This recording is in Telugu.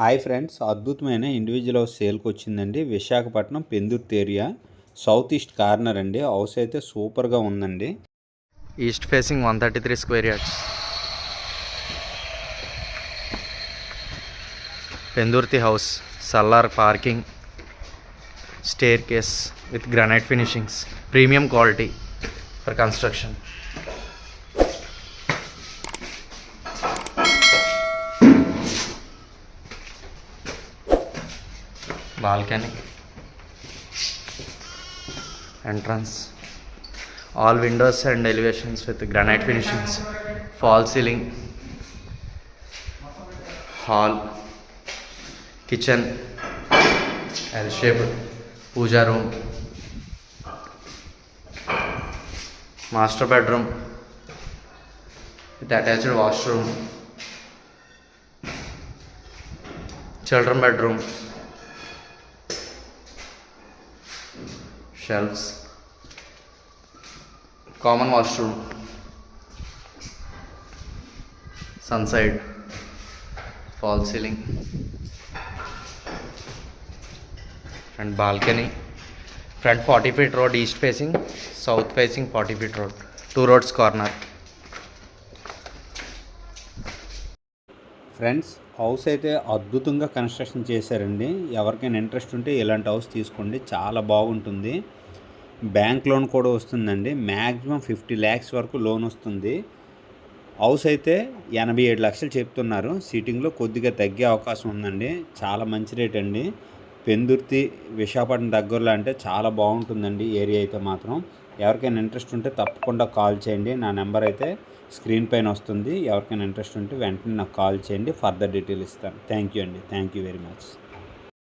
హాయ్ ఫ్రెండ్స్ అద్భుతమైన ఇండివిజువల్ హౌస్ సేల్కి వచ్చిందండి Visakhapatnam Pendurthi area south east corner అండి హౌస్ అయితే సూపర్గా ఉందండి east facing one thirty three square yards Pendurthi house cellar parking staircase with granite finishings premium quality for construction Balcony, entrance, all windows and elevations with granite finishings, false ceiling, hall, kitchen, L-shaped, puja room, master bedroom with attached washroom, children bedroom. Shelves common washroom sunshade fall ceiling and balcony front forty feet road east facing south facing forty feet road two roads corner friends house అయితే అద్భుతంగా కన్స్ట్రక్షన్ చేశారండి ఎవరికైనా ఇంట్రెస్ట్ ఉంటే ఇలాంటి హౌస్ తీసుకోండి చాలా బాగుంటుంది బ్యాంక్ లోన్ కూడా వస్తుందండి మ్యాక్సిమం ఫిఫ్టీ ల్యాక్స్ వరకు లోన్ వస్తుంది హౌస్ అయితే ఎనభై ఏడు లక్షలు చెప్తున్నారు సీటింగ్లో కొద్దిగా తగ్గే అవకాశం ఉందండి చాలా మంచి రేట్ అండి పెందుర్తి విశాఖపట్నం దగ్గరలో అంటే చాలా బాగుంటుందండి ఏరియా అయితే మాత్రం ఎవరికైనా ఇంట్రెస్ట్ ఉంటే తప్పకుండా కాల్ చేయండి నా నెంబర్ అయితే స్క్రీన్ పైన వస్తుంది ఎవరికైనా ఇంట్రెస్ట్ ఉంటే వెంటనే నాకు కాల్ చేయండి ఫర్దర్ డీటెయిల్ ఇస్తాను థ్యాంక్ యూ అండి థ్యాంక్ యూ వెరీ మచ్